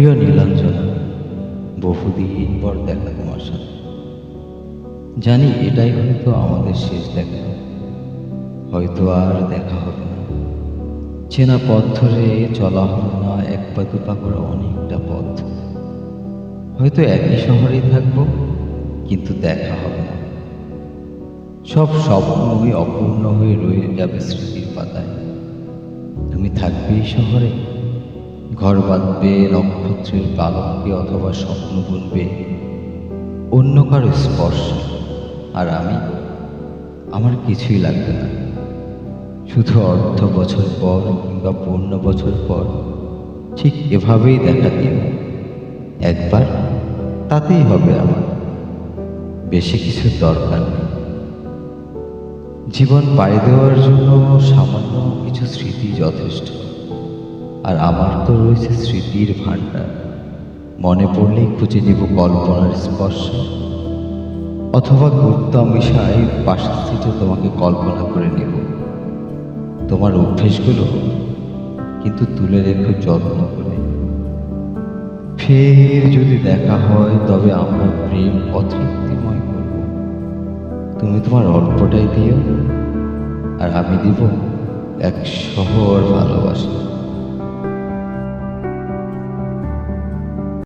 প্রিয় নীলাঞ্জনা, বহুদিন পর দেখা তোমার সাথে। জানি এটাই হয়তো আমাদের শেষ দেখা। হয়তো আর দেখা হবে না। চেনা পথ ধরে চলা হবে না, এক পা দুপা করে অনেকটা পথ। হয়তো একই শহরেই থাকব, কিন্তু দেখা হবে না। সব স্বপ্নই অপূর্ণ হয়ে রয়ে যাবে স্মৃতির পাতায়। তুমি থাকবে এই শহরে? ঘর বাঁধবে নক্ষত্রের পালকে অথবা স্বপ্ন বুনবে। অন্য কারও স্পর্শ আর আমি, আমার কিছুই লাগবে না। শুধু অর্ধ বছর পর কিংবা পূর্ণ বছর পর ঠিক এভাবেই দেখা দিও একবার তাতেই হবে আমার। বেশি কিছু দরকার নেই। জীবন পাড়ি দেওয়ার জন্য সামান্য কিছু স্মৃতি যথেষ্ট। আর আমার তো রয়েছে স্মৃতির ভাণ্ডার। মনে পড়লেই খুঁজে নিব কল্পনার স্পর্শ। অথবা গুপ্তা মিশাই পাশের সিটে তোমাকে কল্পনা করে নেব। তোমার অভ্যেসগুলো কিন্তু তুলে রেখো যত্ন করে। ফের যদি দেখা হয়, তবে আমরা প্রেম অতৃপ্তিময় করব। তুমি তোমার অল্পটাই দিও, আর আমি দিব এক শহর ভালোবাসা।